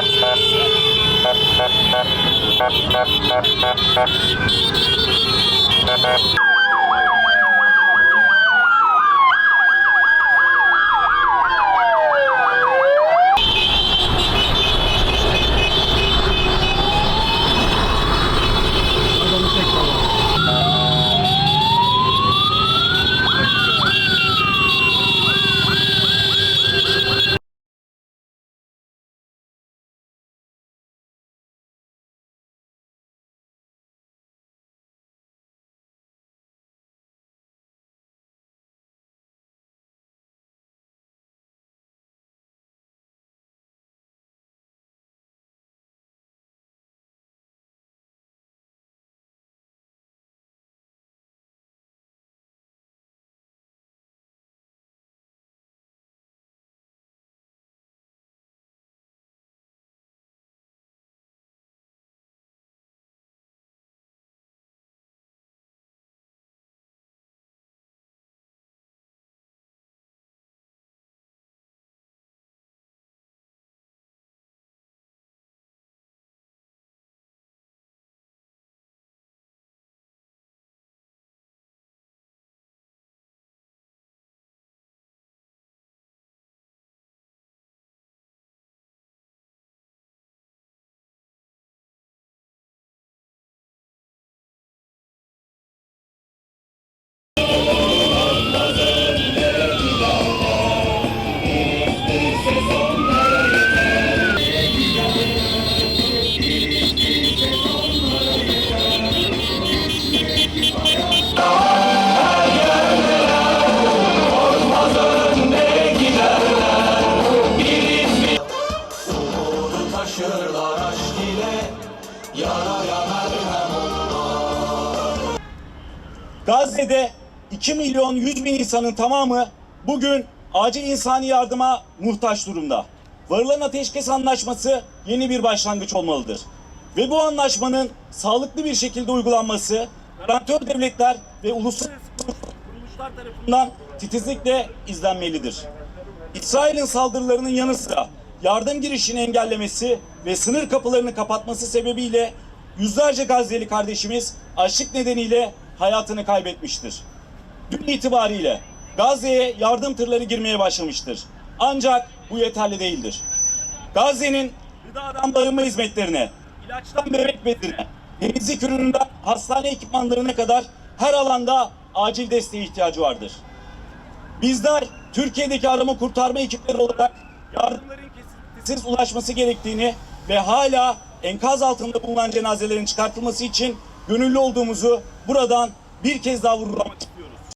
Thank you. Gazze'de 2 milyon 100 bin insanın tamamı bugün acil insani yardıma muhtaç durumda. Varılan ateşkes anlaşması yeni bir başlangıç olmalıdır. Ve bu anlaşmanın sağlıklı bir şekilde uygulanması garantör devletler ve uluslararası kuruluşlar tarafından titizlikle izlenmelidir. İsrail'in saldırılarının yanı sıra yardım girişini engellemesi ve sınır kapılarını kapatması sebebiyle yüzlerce Gazze'li kardeşimiz açlık nedeniyle hayatını kaybetmiştir. Dün itibariyle Gazze'ye yardım tırları girmeye başlamıştır. Ancak bu yeterli değildir. Gazze'nin gıdadan barınma hizmetlerine, ilaçtan bebek bezine, temizlik ürününden hastane ekipmanlarına kadar her alanda acil desteğe ihtiyacı vardır. Bizler Türkiye'deki arama kurtarma ekipleri olarak yardımların kesintisiz ulaşması gerektiğini ve hala enkaz altında bulunan cenazelerin çıkartılması için gönüllü olduğumuzu buradan bir kez daha vurgulamak.